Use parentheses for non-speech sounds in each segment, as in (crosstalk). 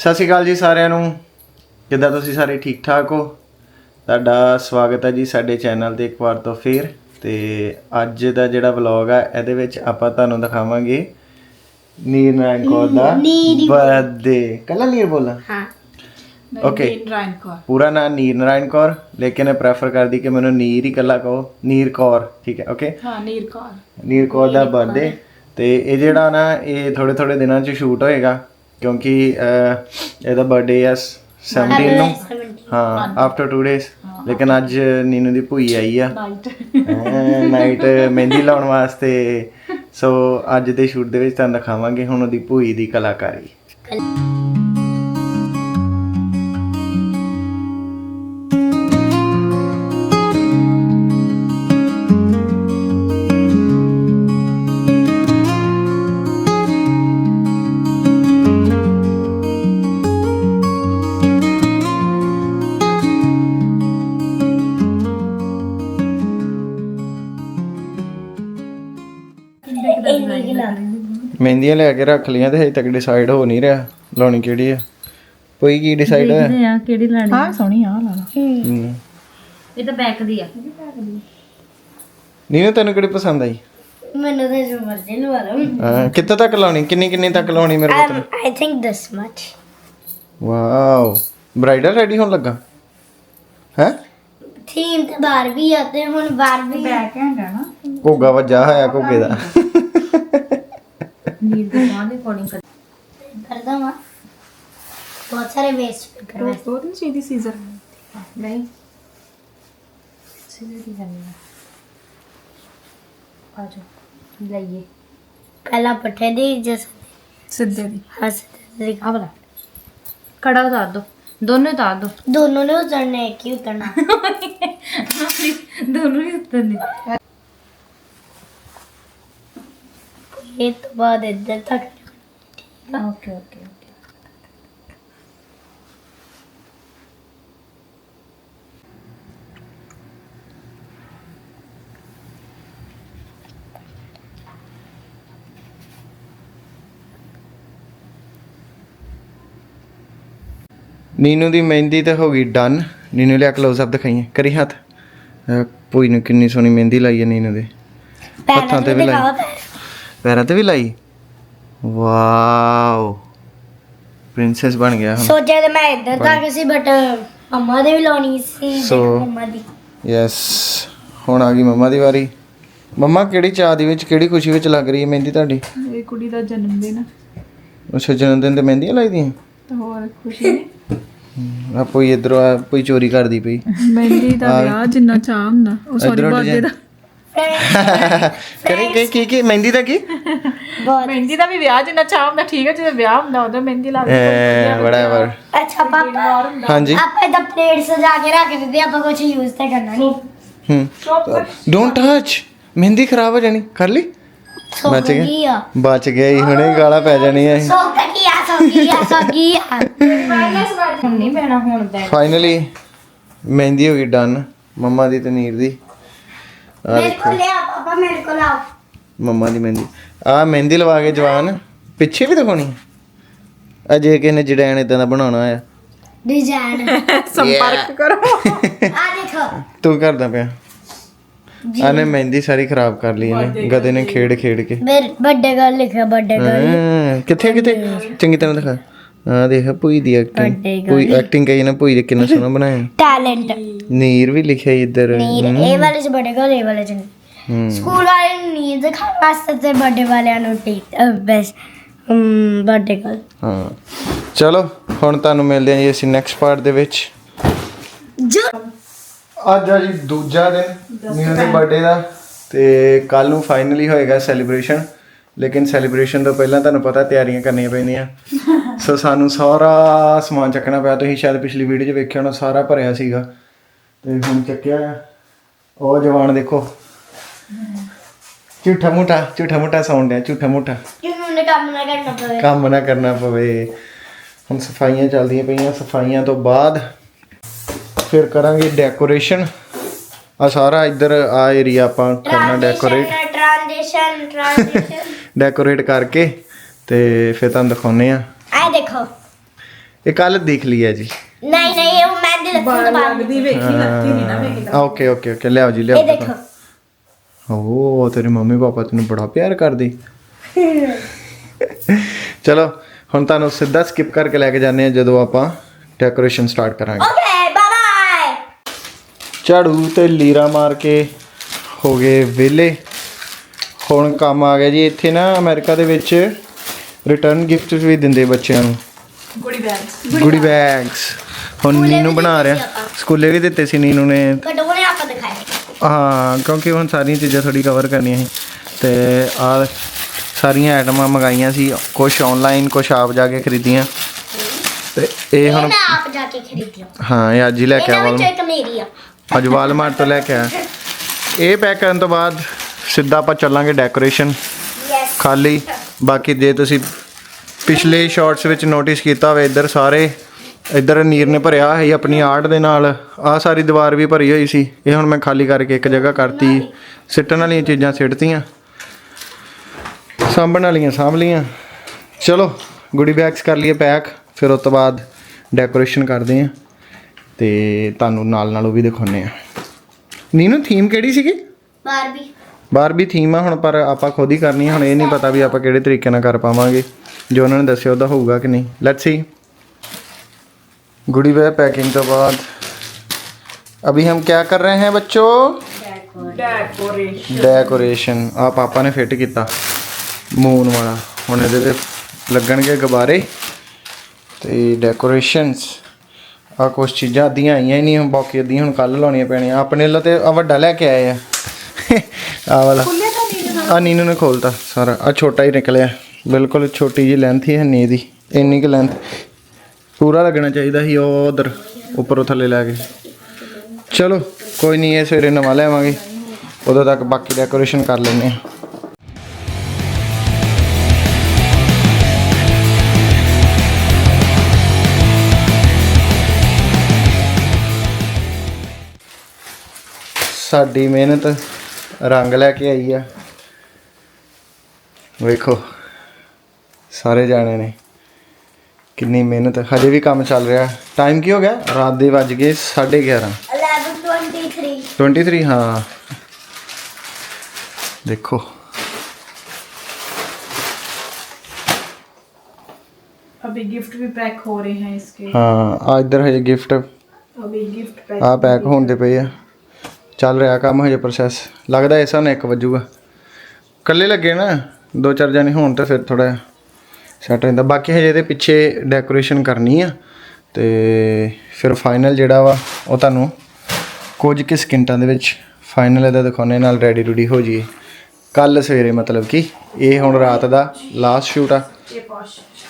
ਸਤਿ ਸ਼੍ਰੀ ਅਕਾਲ ਜੀ ਸਾਰਿਆਂ ਨੂੰ। ਕਿੱਦਾਂ ਤੁਸੀਂ ਸਾਰੇ ਠੀਕ ਠਾਕ ਹੋ? ਤੁਹਾਡਾ ਸਵਾਗਤ ਹੈ ਜੀ ਸਾਡੇ ਚੈਨਲ ਤੇ ਇੱਕ ਵਾਰ ਤੋਂ ਫੇਰ। ਤੇ ਅੱਜ ਦਾ ਜਿਹੜਾ ਵਲੌਗ ਆ ਇਹਦੇ ਵਿੱਚ ਆਪਾਂ ਤੁਹਾਨੂੰ ਦਿਖਾਵਾਂਗੇ ਨੀਰ ਨਾਰਾਇਣ ਕੌਰ ਦਾ ਬਰਥਡੇ ਕੱਲਾ ਨੀਰ ਬੋਲਾਂ? ਹਾਂ। ਓਕੇ ਪੂਰਾ ਨਾਮ ਨੀਰ ਨਾਰਾਇਣ ਕੌਰ ਲੇਕਿਨ ਇਹ ਪ੍ਰੈਫਰ ਕਰਦੀ ਕਿ ਮੈਨੂੰ ਨੀਰ ਹੀ ਕੱਲਾ ਕਹੋ ਨੀਰ ਕੌਰ ਠੀਕ ਹੈ ਓਕੇ ਹਾਂ ਨੀਰ ਕੌਰ। ਨੀਰ ਕੌਰ ਦਾ ਬਰਥਡੇ ਤੇ ਇਹ ਜਿਹੜਾ ਨਾ ਇਹ ਥੋੜੇ ਥੋੜੇ ਦਿਨਾਂ 'ਚ ਸ਼ੂਟ ਹੋਏਗਾ। ਕਿਉਂਕਿ ਅਹ, ਇਹਦਾ ਬਰਥਡੇ ਆ 17 ਨੂੰ। ਹਾਂ ਆਫਟਰ 2 ਡੇਜ਼ ਲੇਕਿਨ ਅੱਜ ਨੀਨੂ ਦੀ ਭੂਈ ਆਈ ਆ। ਨਾਈਟ ਮਹਿੰਦੀ ਲਾਉਣ ਵਾਸਤੇ। ਸੋ ਅੱਜ ਦੇ ਸ਼ੂਟ ਦੇ ਵਿੱਚ ਤੁਹਾਨੂੰ ਦਿਖਾਵਾਂਗੇ ਹੁਣ ਉਹਦੀ ਭੂਈ ਦੀ ਕਲਾਕਾਰੀ। ਮਹਿੰਦੀਆਂ ਲੈ ਕੇ ਰੱਖ ਲਈਆਂ ਤੇ ਹਜੇ ਤੱਕ ਡਿਸਾਈਡ ਹੋ ਨਹੀਂ ਰਿਹਾ ਲਾਉਣੀ ਕਿਹੜੀ ਆ। ਕੋਈ ਕੀ ਡਿਸਾਈਡ ਹੋਇਆ? ਆ ਕਿਹੜੀ ਲੈਣੀ ਹਾਂ ਸੋਹਣੀ ਆ ਲਾ ਲਾ। ਹਮ। ਇਹ ਤਾਂ ਬੈਕ ਦੀ ਆ। ਨੀਨੂ ਤੈਨੂੰ ਕਿਹੜੀ ਪਸੰਦ ਆਈ? ਮੈਨੂੰ ਤਾਂ ਜੋ ਮਰਜ਼ੀ ਲਵਾ ਲਓ। ਹਾਂ ਕਿੱਥੇ ਤੱਕ ਲਾਉਣੀ? ਕਿੰਨੀ ਕਿੰਨੀ ਤੱਕ ਲਾਉਣੀ ਮੇਰੇ ਪੁੱਤ I think this much wow bridal ready ਹੋਣ ਲੱਗਾ? ਹੈ? ਥੀਮ ਤੇ ਬਾਰਬੀ ਆ ਤੇ ਹੁਣ ਬਾਰਬੀ ਬੈਕ ਹੈਗਾ ਨਾ। ਘੋਗਾ ਵੱਜਾ ਹੋਇਆ ਘੋਗੇ ਦਾ। ਨੀਰ ਦੇ ਬਾਹ ਦੇ ਅਕੋਰਡਿੰਗ ਕਰ ਕਰਦਾ ਵਾ। ਬਹੁਤ ਸਾਰੇ ਵੇਸਟ ਕਰਵਾ ਦੋ ਦਿਨ ਚਾਹੀਦੀ ਸੀਜ਼ਰ ਨਹੀਂ। ਸੀਜ਼ਰ ਦੀ ਕਰਨੀ ਆ? ਆ ਜਾ ਲਈਏ। ਪਹਿਲਾਂ ਪੱਠੇ ਦੀ ਜਿਸ ਸਿੱਧੇ? ਦੀ। ਹੱਸ ਦੀ। ਆ ਵਾਲਾ। ਕੜਾ ਉਤਾਰ ਦੋ। ਦੋਨੋਂ ਉਤਾਰ ਦੋ। ਦੋਨੋਂ ਨੇ ਉਤਰਨੇ ਹੀ ਉਤਰਨਾ। (laughs) ਦੋਨੋਂ ਹੀ ਉਤਰਨੇ। ਇਹ ਤੋਂ ਬਾਅਦ ਇੱਧਰ ਤੱਕ ਓਕੇ ਓਕੇ ਓਕੇ ਨੀਨੂ ਦੀ ਮਹਿੰਦੀ ਤੇ ਹੋ ਗਈ ਡਨ ਨੀਨੂ ਲਿਆ ਕਲੋਜ਼ ਅਪ ਦਿਖਾਈਏ। ਕਰੀ ਹੱਥ। ਅਹ ਭੂਈ ਨੂੰ ਕਿੰਨੀ ਸੋਹਣੀ ਮਹਿੰਦੀ ਲਾਈ ਹੈ ਨੀਨੂ ਦੇ। ਹੱਥਾਂ ਤੇ ਵੀ ਲਾਈ। ਪੈਰ। ਤੇ ਵੀ ਲਾਈ? ਵਾਓ। ਪ੍ਰਿੰਸੈਸ ਬਣ ਗਿਆ ਹੁਣ। ਸੋਚਿਆ ਤੇ ਮੈਂ ਇੱਧਰ ਤੱਕ ਸੀ ਬਟ ਮੰਮਾ ਦੇ ਵੀ ਲਾਉਣੀ ਸੀ So- ਮੰਮਾ ਦੀ। ਯੈਸ ਹੁਣ ਆ ਗਈ ਮੰਮਾ ਦੀ ਵਾਰੀ। ਮੰਮਾ ਕਿਹੜੀ ਚਾਹ ਦੀ ਵਿੱਚ ਕਿਹੜੀ ਖੁਸ਼ੀ ਵਿੱਚ ਲੱਗ ਰਹੀ ਹੈ ਮਹਿੰਦੀ ਤੁਹਾਡੀ? ਇਹ ਕੁੜੀ ਦਾ ਜਨਮ ਦਿਨ ਅੱਛਾ ਜਨਮ ਦਿਨ ਤੇ ਮਹਿੰਦੀਆਂ ਲਾਈਦੀਆਂ? ਤੇ ਹੋਰ ਖੁਸ਼ੀ ਆ ਕੋਈ ਇਧਰੋਂ ਆ ਕੋਈ ਚੋਰੀ ਕਰਦੀ ਪਈ। ਮਹਿੰਦੀ ਦਾ ਵਿਆਹ ਜਿੰਨਾ ਚਾਹ ਹੁੰਦਾ ਉਹ ਸੌਰੀ ਇਧਰੋਂ ਬਰਥਡੇ ਦਾ। ਕਰੀ ਕੀ ਕੀ ਕੀ ਮਹਿੰਦੀ ਦਾ ਕੀ? ਬਹੁਤ। ਮਹਿੰਦੀ ਦਾ ਵੀ ਵਿਆਹ ਜਿੰਨਾ ਚਾਹ ਹੁੰਦਾ ਠੀਕ ਹੈ ਜਦੋਂ ਵਿਆਹ ਹੁੰਦਾ ਉਹਦਾ ਮਹਿੰਦੀ ਲਾ ਵੜਾਵਰ ਅੱਛਾ ਪਾਪਾ ਹਾਂਜੀ। ਆਪਾਂ ਇਹਦਾ ਪਲੇਟ ਸਜਾ ਕੇ ਰੱਖ ਦਿੰਦੇ ਆਪਾਂ ਕੁਝ ਯੂਜ਼ ਤਾਂ ਕਰਨਾ ਨਹੀਂ। ਹੂੰ। ਡੋਂਟ ਟੱਚ ਮਹਿੰਦੀ ਖਰਾਬ ਹੋ ਜਾਣੀ। ਕਰ ਲਈ? ਸੋ ਬਚ ਗਿਆ? ਗਈ ਆ। ਬਚ ਗਿਆ ਹੀ ਹੁਣੇ ਗਾਲਾਂ ਪੈ ਜਾਣੀਆਂ ਸੋ ਗਈ ਆ ਸੋ ਗਈ ਆ ਸੋ ਗਈ ਆ। ਹੁਣ ਨਹੀਂ ਪੈਣਾ ਹੁਣ ਦਾ ਫਾਈਨਲੀ ਮਹਿੰਦੀ ਹੋ ਗਈ ਡਨ ਮੰਮਾ ਦੀ ਤੇ ਨੀਰ ਦੀ। ਆ ਮੇਰੇ ਦੇਖੋ। ਕੋਲ ਲਿਆ ਪਾਪਾ ਮੇਰੇ ਕੋਲ ਆਓ। ਮੰਮਾ ਦੀ ਮਹਿੰਦੀ। ਆ ਮਹਿੰਦੀ ਲਵਾ ਕੇ ਜਵਾਨ ਪਿੱਛੇ ਵੀ ਦਿਖਾਉਣੀ? ਅਜੇ ਕਿਸੇ ਨੇ ਜੜੈਣ ਇਦਾਂ ਦਾ ਬਣਾਉਣਾ ਆ ਡਿਜ਼ਾਈਨ (laughs) ਸੰਪਰਕ ਕਰੋ। ਆ ਦੇਖੋ। ਤੂੰ ਕਰਦਾ ਪਿਆ। ਆਨੇ ਮਹਿੰਦੀ ਸਾਰੀ ਖਰਾਬ ਕਰ ਲਈ ਇਹਨੇ। ਗਧੇ ਨੇ ਖੇਡ ਖੇਡ ਕੇ। ਮੇਰੇ ਵੱਡੇ ਗੱਲ ਲਿਖਿਆ ਵੱਡੇ ਗੱਲ ਹਾਂ, ਕਿੱਥੇ ਕਿੱਥੇ? ਚੰਗੀ ਤਰ੍ਹਾਂ ਦਿਖਾ। ਆ ਦੇਖ ਭੂਈ ਦੀ ਐਕਟਿੰਗ ਭੂਈ ਐਕਟਿੰਗ ਕਹੀ ਨਾ ਭੂਈ ਦੇ ਕਿੰਨਾ ਸੋਹਣਾ ਬਣਾਇਆ ਟੈਲੈਂਟ ਨੀਰ ਵੀ ਲਿਖਿਆ ਈ ਇੱਧਰ ਨੀਰ ਇਹ ਵਾਲੇ ਚ ਗੱਲ ਇਹ ਵਾਲੇ ਚ ਹੂੰ ਸਕੂਲ ਵਾਲੇ ਨੂੰ ਨੀਰ ਦਿਖਾਉਣ ਵਾਸਤੇ ਤੇ ਵੱਡੇ ਵਾਲਿਆਂ ਨੂੰ ਟੀਕ ਬਸ ਵੱਡੇ ਗੱਲ ਹਾਂ ਚਲੋ ਹੁਣ ਤੁਹਾਨੂੰ ਮਿਲਦੇ ਹਾਂ ਜੀ ਅਸੀਂ ਨੈਕਸਟ ਪਾਰਟ ਦੇ ਵਿੱਚ ਜੋ ਅੱਜ ਆ ਜੀ ਦੂਜਾ ਦਿਨ ਮੀਨੂ ਦੇ ਬਰਥਡੇ ਦਾ ਤੇ ਕੱਲ ਨੂੰ ਫਾਈਨਲੀ ਹੋਏਗਾ ਸੈਲੀਬ੍ਰੇਸ਼ਨ ਲੇਕਿਨ ਸੈਲੀਬ੍ਰੇਸ਼ਨ ਤੋਂ ਪਹਿਲਾਂ ਤੁਹਾਨੂੰ ਪਤਾ ਤਿਆਰੀਆਂ ਕਰਨੀਆਂ ਪੈਂਦੀਆਂ। (laughs) ਸੋ ਸਾਨੂੰ ਸਾਰਾ ਸਮਾਨ ਚੱਕਣਾ ਪਿਆ। ਤੁਸੀਂ ਸ਼ਾਇਦ ਪਿਛਲੀ ਵੀਡੀਓ 'ਚ ਵੇਖਿਆ ਹੋਣਾ ਸਾਰਾ ਭਰਿਆ ਸੀਗਾ। ਤੇ ਹੁਣ ਚੱਕਿਆ ਉਹ ਜਵਾਨ ਦੇਖੋ। ਝੂਠਾ ਮੂਠਾ ਝੂਠਾ ਮੂਠਾ ਸਾਊਂਡ ਹੈ ਝੂਠਾ ਮੂਠਾ। ਜਿਹਨੂੰ ਨੇ ਕੰਮ ਨਾ ਕਰਨਾ ਪਵੇ। ਕੰਮ ਨਾ ਕਰਨਾ ਪਵੇ। ਹੁਣ ਸਫਾਈਆਂ ਚੱਲਦੀਆਂ ਪਈਆਂ। ਸਫਾਈਆਂ ਤੋਂ ਬਾਅਦ ਫਿਰ ਕਰਾਂਗੇ ਡੈਕੋਰੇਸ਼ਨ ਆ ਸਾਰਾ ਇੱਧਰ ਆ ਏਰੀਆ ਆਪਾਂ ਕਰਨਾ ਡੈਕੋਰੇਟ ਟ੍ਰਾਂਜੀਸ਼ਨ ਟ੍ਰਾਂਜੀਸ਼ਨ ਡੈਕੋਰੇਟ ਕਰਕੇ ਤੇ ਫਿਰ ਤੁਹਾਨੂੰ ਦਿਖਾਉਨੇ ਆ ਆ ਦੇਖੋ। ਇਹ ਕੱਲ ਦੇਖ ਲਈ ਹੈ ਜੀ। ਨਹੀਂ ਨਹੀਂ ਉਹ ਮੈਂ ਦੇ ਬਾਅਦ ਲੱਗਦੀ ਵੇਖੀ ਲੱਗੀ ਨਹੀਂ ਨਾ ਵੇਖੀ ਓਕੇ ਓਕੇ ਓਕੇ ਲਿਆਓ ਜੀ ਲਿਆਓ ਇਹ ਦੇਖੋ ਓ ਤੇਰੇ ਮੰਮੀ ਪਾਪਾ ਤੈਨੂੰ ਬੜਾ ਪਿਆਰ ਕਰਦੇ। ਚਲੋ ਹੁਣ ਤੁਹਾਨੂੰ ਸਿੱਧਾ ਸਕਿਪ ਕਰਕੇ ਲੈ ਕੇ ਜਾਂਦੇ ਆ ਜਦੋਂ ਆਪਾਂ ਡੈਕੋਰੇਸ਼ਨ ਸਟਾਰਟ ਕਰਾਂਗੇ। ਓਕੇ ਬਾਏ ਬਾਏ ਝਾੜੂ ਤੇ ਲੀਰਾ ਮਾਰ ਕੇ ਹੋ ਗਏ ਵਿਹਲੇ। ਹੁਣ ਕੰਮ ਆ ਗਿਆ ਜੀ। ਇੱਥੇ ਨਾ ਅਮਰੀਕਾ ਦੇ ਵਿੱਚ ਰਿਟਰਨ ਗਿਫਟ ਵੀ ਦਿੰਦੇ ਬੱਚਿਆਂ ਨੂੰ। ਗੁੜੀ ਬੈਗ ਗੁੱਡੀ ਬੈਗਸ ਹੁਣ ਨੀਨੂ ਬਣਾ ਰਿਹਾ। ਸਕੂਲੇ ਵੀ ਦਿੱਤੇ ਸੀ ਨੀਨੂ ਨੇ। ਕਟੋਰੇ ਆਪਾਂ ਦਿਖਾਏ। ਹਾਂ ਕਿਉਂਕਿ ਹੁਣ ਸਾਰੀਆਂ ਚੀਜ਼ਾਂ ਥੋੜੀ ਕਵਰ ਕਰਨੀਆਂ ਸੀ। ਤੇ ਆ ਸਾਰੀਆਂ ਆਈਟਮਾਂ ਮੰਗਾਈਆਂ ਸੀ। ਕੁਝ ਆਨਲਾਈਨ ਕੁਝ ਆਪ ਜਾ ਕੇ ਖਰੀਦੀਆਂ। ਤੇ ਇਹ ਹੁਣ ਮੈਂ ਆਪ ਜਾ ਕੇ ਖਰੀਦੀ ਹਾਂ ਇਹ ਅੱਜ ਹੀ ਲੈ ਕੇ ਇਹਨਾਂ ਆਵਾਂ ਵਿੱਚੋਂ ਇੱਕ ਮੇਰੀ ਆ। ਅੱਜ ਵਾਲਮਾਰਟ ਤੋਂ ਲੈ ਕੇ ਆਇਆ। ਇਹ ਪੈਕ ਕਰਨ ਤੋਂ ਬਾਅਦ ਸਿੱਧਾ ਆਪਾਂ ਚੱਲਾਂਗੇ ਡੈਕੋਰੇਸ਼ਨ ਯੈਸ ਖਾਲੀ। ਬਾਕੀ ਜੇ ਤੁਸੀਂ ਪਿਛਲੇ ਸ਼ਾਰਟਸ ਵਿੱਚ ਨੋਟਿਸ ਕੀਤਾ ਹੋਵੇ ਇੱਧਰ ਸਾਰੇ ਇੱਧਰ ਨੀਰ ਨੇ ਭਰਿਆ ਹੈ ਆਪਣੀ ਆਰਟ ਦੇ ਨਾਲ। ਆ ਸਾਰੀ ਦੀਵਾਰ ਵੀ ਭਰੀ ਹੋਈ ਸੀ। ਇਹ ਹੁਣ ਮੈਂ ਖਾਲੀ ਕਰਕੇ ਇੱਕ ਜਗ੍ਹਾ ਕਰਤੀ। ਸਿੱਟਣ ਵਾਲੀਆਂ ਚੀਜ਼ਾਂ ਸਿੱਟਤੀਆਂ। ਸਾਂਭਣ ਵਾਲੀਆਂ ਸਾਂਭ ਲੀਆਂ ਚਲੋ ਗੁੱਡੀ ਬੈਗਸ ਕਰ ਲਈਏ ਪੈਕ ਫਿਰ ਉਸ ਤੋਂ ਬਾਅਦ ਡੈਕੋਰੇਸ਼ਨ ਕਰਦੇ ਆ ਤੇ ਤੁਹਾਨੂੰ ਨਾਲ ਨਾਲ ਉਹ ਵੀ ਦਿਖਾਉਨੇ ਆ ਨੀਨੂ ਥੀਮ ਕਿਹੜੀ ਸੀਗੀ? ਬਾਰਬੀ ਬਾਰਬੀ ਥੀਮ ਆ ਹੁਣ ਪਰ ਆਪਾਂ ਖੁਦ ਹੀ ਕਰਨੀ ਆ ਹੁਣ ਇਹ ਨਹੀਂ ਪਤਾ ਵੀ ਆਪਾਂ ਕਿਹੜੇ ਤਰੀਕੇ ਨਾਲ ਕਰ ਪਾਵਾਂਗੇ ਜੋ ਉਹਨਾਂ ਨੇ ਦੱਸਿਆ ਉਹਦਾ ਹੋਊਗਾ ਕਿ ਨਹੀਂ let's see goodie bag packing के बाद अभी हम क्या कर रहे हैं बच्चों ਡੈਕੋਰੇਸ਼ਨ ਡੈਕੋਰੇਸ਼ਨ ਆ ਪਾਪਾ ਨੇ ਫਿੱਟ ਕੀਤਾ ਮੂਨ ਵਾਲਾ ਹੁਣ ਇਹਦੇ ਤੇ ਲੱਗਣਗੇ ਗੁਬਾਰੇ ਤੇ ਡੈਕੋਰੇਸ਼ਨਸ ਆ ਕੁਝ ਚੀਜ਼ਾਂ ਅੱਧੀਆਂ ਆਈਆਂ ਹੀ ਨਹੀਂ ਹੁਣ ਬਾਕੀ ਅੱਧੀਆਂ ਹੁਣ ਕੱਲ ਲਾਉਣੀਆਂ ਪੈਣੀਆਂ ਆਪਣੇ ਵੱਲੋਂ ਤੇ ਆ ਵੱਡਾ ਲੈ ਕੇ ਆਏ ਆ ਆ ਵਾਲਾ। ਆ ਨੀਨੂ ਨੇ ਖੋਲਤਾ ਸਾਰਾ। ਆ ਛੋਟਾ ਹੀ ਨਿਕਲਿਆ। ਬਿਲਕੁਲ ਛੋਟੀ ਜੀ ਲੈਂਥ ਹੀ ਹੈ ਨੀ ਦੀ। ਇੰਨੀ ਕੁ ਲੈਂਥ ਪੂਰਾ ਲੱਗਣਾ ਚਾਹੀਦਾ ਸੀ ਉਹ ਉਧਰ ਉੱਪਰੋਂ ਥੱਲੇ ਲੈ ਕੇ। ਚਲੋ ਕੋਈ ਨਹੀਂ ਇਹ ਸਵੇਰੇ ਨਵਾਂ ਲੈਵਾਂਗੇ ਉਦੋਂ ਤੱਕ ਬਾਕੀ ਡੈਕੋਰੇਸ਼ਨ ਕਰ ਲੈਂਦੇ ਆ ਸਾਡੀ ਮਿਹਨਤ ਰੰਗ ਲੈ ਕੇ ਆਈ ਆ ਵੇਖੋ ਸਾਰੇ ਜਾਣੇ ਨੇ ਕਿੰਨੀ ਮਿਹਨਤ ਹਜੇ ਵੀ ਕੰਮ ਚੱਲ ਰਿਹਾ ਟਾਈਮ ਕੀ ਹੋ ਗਿਆ ਰਾਤ ਦੇ ਵੱਜ ਗਏ 11:30 1123 23 हाँ देखो अभी गिफ्ट भी पैक हो रहे हैं इसके हाँ आ इधर है गिफ्ट अभी गिफ्ट पैक ਆ ਪੈਕ ਹੋਣ ਦੇ ਪਏ ਆ ਚੱਲ ਰਿਹਾ ਕੰਮ ਹਜੇ ਪ੍ਰੋਸੈਸ ਲੱਗਦਾ ਐਸਾ ਨਾ ਇੱਕ ਵਜੂਗਾ। ਕੱਲੇ ਲੱਗੇ ਨਾ, ਦੋ ਚਾਰ ਜਣੇ ਹੋਣ ਤਾਂ ਫਿਰ ਥੋੜਾ ਸੈਟ ਰਹਿੰਦਾ ਬਾਕੀ ਹਜੇ ਇਹਦੇ ਪਿੱਛੇ ਡੈਕੋਰੇਸ਼ਨ ਕਰਨੀ ਆ ਤੇ ਫਿਰ ਫਾਈਨਲ ਜਿਹੜਾ ਵਾ, ਉਹ ਤੁਹਾਨੂੰ ਕੁਝ ਕਿ ਸਕਿੰਟਾਂ ਦੇ ਵਿੱਚ ਫਾਈਨਲ ਇਹਦਾ ਦਿਖਾਉਣੇ ਨਾਲ ਰੈਡੀ ਰੂਡੀ ਹੋ ਜੀ ਕੱਲ ਸਵੇਰੇ ਮਤਲਬ ਕਿ ਇਹ ਹੁਣ ਰਾਤ ਦਾ ਲਾਸਟ ਸ਼ੂਟ ਆ।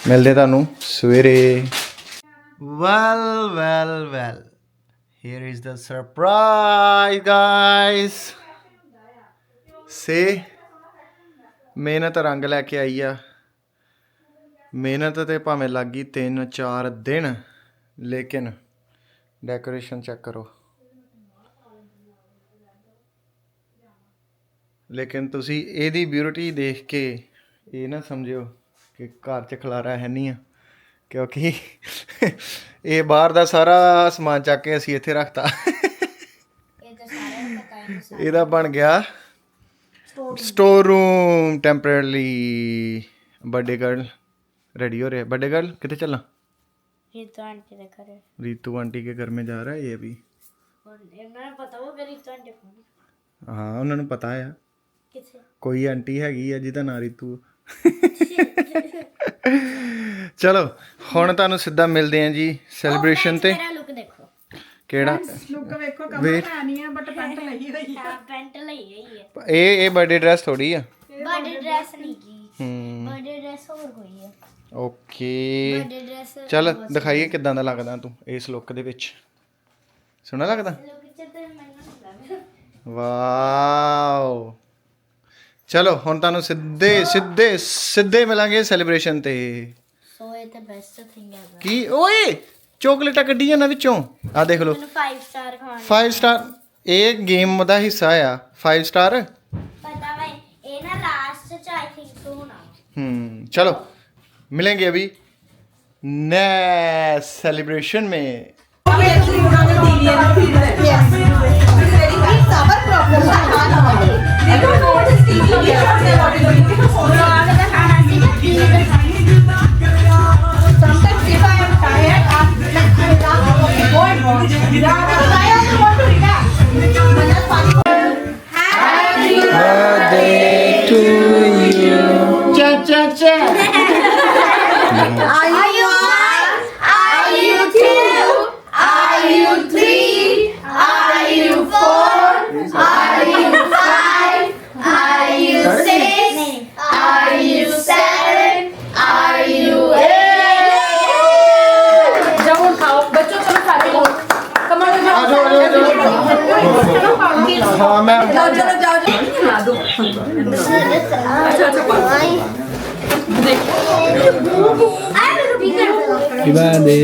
ਮਿਲਦੇ ਤੁਹਾਨੂੰ ਸਵੇਰੇ। Well well well here is the surprise, guys. ਸੇ ਮਿਹਨਤ ਰੰਗ ਲੈ ਕੇ ਆਈ ਆ। ਮਿਹਨਤ ਤੇ ਭਾਵੇਂ ਲੱਗੀ 3-4 ਦਿਨ, ਲੇਕਿਨ ਡੈਕੋਰੇਸ਼ਨ ਚੈੱਕ ਕਰੋ। ਲੇਕਿਨ ਤੁਸੀਂ ਇਹਦੀ ਬਿਊਟੀ ਦੇਖ ਕੇ ਇਹ ਨਾ ਸਮਝਿਓ ਕਿ ਘਰ 'ਚ ਖਲਾਰਾ ਹੈ ਨਹੀਂ ਆ। ਕਿਉਂਕਿ ਇਹ ਬਾਹਰ ਦਾ ਸਾਰਾ ਸਮਾਨ ਚੱਕ ਕੇ ਅਸੀਂ ਇੱਥੇ ਰੱਖਤਾ ਇਹ ਤਾਂ ਸਾਰਿਆਂ ਨੂੰ ਪਤਾ ਹੈ ਇਹਦਾ ਬਣ ਗਿਆ store room temporary birthday girl ready हो रहे हैं बर्थडे गर्ल कितने चलना ਇਹ ਤਾਂ ਆਂਟੀ ਦੇ ਘਰੇ रीतू आंटी के घर में जा रहा है ये अभी ਹੁਣ ਇਹਨਾਂ ਨੂੰ ਪਤਾ ਹੋਊਗਾ ਰੀ ਤਾਂ ਆਂਟੀ ਕੋਲ ਹਾਂ ਉਹਨਾਂ ਚਲੋ ਹੁਣ ਤੁਹਾਨੂੰ ਸਿੱਧਾ ਮਿਲਦੇ ਆਂ ਜੀ ਸੈਲੀਬ੍ਰੇਸ਼ਨ ਤੇ। ਕਿਹੜਾ? ਲੁੱਕ ਵੇਖੋ ਕਮਰ ਨਹੀਂ ਆ ਬਟ ਪੈਂਟ ਲਈ ਹੋਈ ਆ। ਪੈਂਟ ਲਈ ਹੋਈ ਹੈ ਇਹ ਇਹ ਬਰਥਡੇ ਡਰੈਸ ਥੋੜੀ ਆ। ਬਰਥਡੇ ਡਰੈਸ ਨਹੀਂ ਕੀ ਬਰਥਡੇ ਡਰੈਸ ਹੋਰ ਕੋਈ ਆ। ਓਕੇ ਚਲ ਦਿਖਾਈਏ ਕਿਦਾਂ ਦਾ ਲੱਗਦਾ ਤੂੰ ਇਸ ਲੁੱਕ ਦੇ ਵਿੱਚ। ਸੁਣਾ ਲੱਗਦਾ? ਲੁੱਕ ਵਾਓ ਚਲੋ ਹੁਣ ਤੁਹਾਨੂੰ ਸਿੱਧੇ ਸਿੱਧੇ ਸਿੱਧੇ ਮਿਲਾਂਗੇ ਸੈਲੀਬ੍ਰੇਸ਼ਨ ਤੇ। ਹੋਏ ਤਾਂ ਬੈਸਟ ਥਿੰਗ ਕੀ ਓਏ ਚੋਕਲੇਟਾਂ ਕੱਢੀਆਂ ਨਾ ਵਿੱਚੋਂ ਆ ਦੇਖ ਲਓ ਫਾਈਵ ਸਟਾਰ ਖਾਣ ਸਟਾਰ ਇਹ ਗੇਮ ਦਾ ਹਿੱਸਾ ਆ ਫਾਈਵ ਸਟਾਰ ਪਤਾ ਚਲੋ ਇਹ ਅਭੀ ਨੈ ਸੈਲੀਬ੍ਰੇਸ਼ਨ ਆਈ Hindi, hindi. Hindi, hindi. ਹਾਂ ਮੈਂ ਜਾਓ ਜਾਓ ਜਾਓ ਜਾਓ ਲਾ ਦੋ ਅੱਛਾ ਅੱਛਾ ਪਾਣੀ ਕਿਵਾ ਦੇ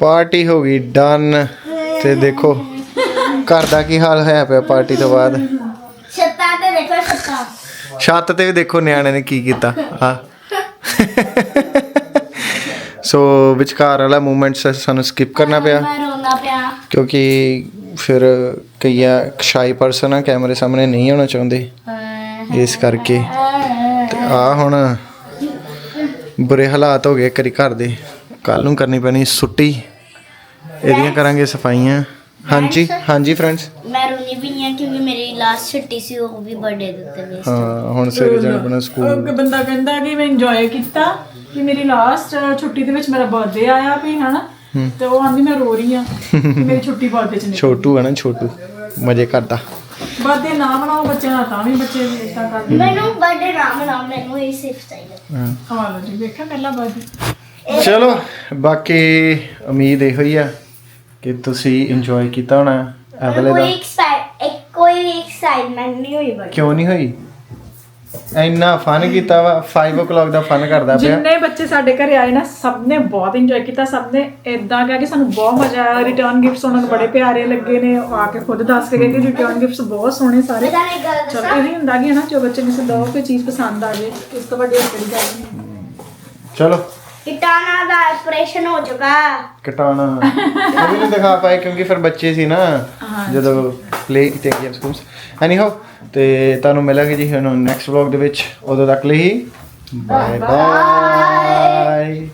ਪਾਰਟੀ ਹੋ ਗਈ, ਡਨ। ਤੇ ਦੇਖੋ, ਘਰ ਦਾ ਕੀ ਹਾਲ ਹੋਇਆ ਪਿਆ ਪਾਰਟੀ ਤੋਂ ਬਾਅਦ? ਛੱਤ ਤੇ ਵੀ ਦੇਖੋ ਨਿਆਣੇ ਨੇ ਕੀ ਕੀਤਾ ਆ ਸੋ ਵਿਚਕਾਰ ਵਾਲਾ ਮੂਮੈਂਟ ਸਾਨੂੰ ਸਕਿਪ ਕਰਨਾ ਪਿਆ। ਮੈਂ ਰੋਣਾ ਪਿਆ। ਕਿਉਂਕਿ ਫਿਰ ਕਈਆ ਸ਼ਾਈ ਪਰਸਨ ਆ ਕੈਮਰੇ ਸਾਹਮਣੇ ਨਹੀਂ ਆਉਣਾ ਚਾਹੁੰਦੇ। ਇਸ ਕਰਕੇ। ਆ ਹੁਣ ਬੁਰੇ ਹਾਲਾਤ ਹੋ ਗਏ ਕਰੀ ਘਰ ਦੇ। ਕੱਲ ਨੂੰ ਕਰਨੀ ਪੈਣੀ ਛੁੱਟੀ। ਇਹਦੀਆਂ ਕਰਾਂਗੇ ਸਫਾਈਆਂ। ਹਾਂਜੀ ਹਾਂਜੀ ਫਰੈਂਡਸ ਮੈਂ ਰੋਣੀ ਵੀ ਨਹੀਂ ਆ ਕਿਉਂਕਿ ਮੇਰੀ ਲਾਸਟ ਛੁੱਟੀ ਸੀ ਉਹ ਵੀ ਬਰਥਡੇ ਦੇ ਉੱਤੇ ਵੇਸਟ ਹਾਂ ਹੁਣ ਸਵੇਰੇ ਜਾਣਾ ਪੈਣਾ ਉਹ ਸਕੂਲ ਬੰਦਾ ਕਹਿੰਦਾ ਕਿ ਮੈਂ ਇੰਜੋਏ ਕੀਤਾ। ਕਿ ਮੇਰੀ ਲਾਸਟ ਛੁੱਟੀ ਦੇ ਵਿੱਚ ਮੇਰਾ ਬਰਥਡੇ ਆਇਆ ਵੀ ਹਨਾ ਤੇ ਉਹ ਆਂਦੀ ਮੈਂ ਰੋ ਰਹੀ ਆ ਮੇਰੀ ਛੁੱਟੀ ਬਰਥਡੇ ਚ ਨਹੀਂ ਛੋਟੂ ਹੈ ਨਾ ਛੋਟੂ ਮਜ਼ੇ ਕਰਦਾ। ਬਰਥਡੇ ਨਾ ਮਨਾਓ ਬੱਚਿਆਂ ਦਾ ਤਾਂ ਵੀ ਬੱਚੇ ਇਦਾਂ ਕਰਦੇ ਮੈਨੂੰ ਬਰਥਡੇ ਨਾ ਮਨਾਓ ਮੈਨੂੰ ਇਹ ਸਿਰਫ ਚਾਹੀਦਾ। ਹਾਂ। ਆ ਲਓ ਜੀ ਵੇਖਿਆ ਪਹਿਲਾ ਬਰਥਡੇ ਚਲੋ ਬਾਕੀ ਉਮੀਦ ਇਹੋ ਹੀ ਆ ਕਿ ਤੁਸੀਂ ਇੰਜੋਏ ਕੀਤਾ ਹੋਣਾ ਅਗਲੇ ਕੋਈ ਦਾ। ਐਕਸਾਈਟ ਇੱਕ ਕੋਈ ਐਕਸਾਈਟਮੈਂਟ ਨਹੀਂ ਹੋਈ ਬਰਥਡੇ ਕਿਉਂ ਨਹੀਂ ਹੋਈ? ਇੰਨਾ ਫਨ ਕੀਤਾ ਵਾ 5 o'clock ਦਾ ਫਨ ਕਰਦਾ ਪਿਆ। ਜਿੰਨੇ ਬੱਚੇ ਸਾਡੇ ਘਰੇ ਆਏ ਨਾ ਸਭ ਨੇ ਬਹੁਤ ਇੰਜੋਏ ਕੀਤਾ ਸਭ ਨੇ ਇਦਾਂ ਕਿਹਾ ਕਿ ਸਾਨੂੰ ਬਹੁਤ ਮਜ਼ਾ ਆਇਆ। ਰਿਟਰਨ ਗਿਫਟਸ ਉਹਨਾਂ ਨੂੰ ਬੜੇ ਪਿਆਰੇ ਲੱਗੇ ਨੇ ਉਹ ਆ ਕੇ ਖੁਦ ਦੱਸ ਕੇ ਗਏ ਕਿ ਰਿਟਰਨ ਗਿਫਟਸ ਬਹੁਤ ਸੋਹਣੇ ਸਾਰੇ। ਚਲੋ ਇਹ ਹੀ ਹੁੰਦਾ ਕਿ ਨਾ ਜੋ ਬੱਚੇ ਨੂੰ ਦੋ ਕੋਈ ਚੀਜ਼ ਪਸੰਦ ਆ ਜੇ ਇਸ ਤੋਂ ਵੱਡੀ ਹੋਰ ਕਿਹੜੀ ਗੱਲ ਨਹੀਂ। ਚਲੋ। ਕਿਟਾਣਾ ਦਾ ਆਪਰੇਸ਼ਨ ਹੋ ਚੁੱਕਾ। ਕਟਾਣਾ। ਵੀ ਨਹੀਂ ਦਿਖਾ ਪਾਏ ਕਿਉਂਕਿ ਫਿਰ ਬੱਚੇ ਸੀ ਨਾ ਜਦੋਂ ਪਲੇ ਤੇ ਗੇਮਸ ਕੁਮਸ ਐਨੀਹਾਉ ਤੇ ਤੁਹਾਨੂੰ ਮਿਲਾਂਗੇ ਜੀ ਹੁਣ ਨੈਕਸਟ ਵਲੌਗ ਦੇ ਵਿੱਚ। ਉਦੋਂ ਤੱਕ ਲਈ ਬਾਏ ਬਾਏ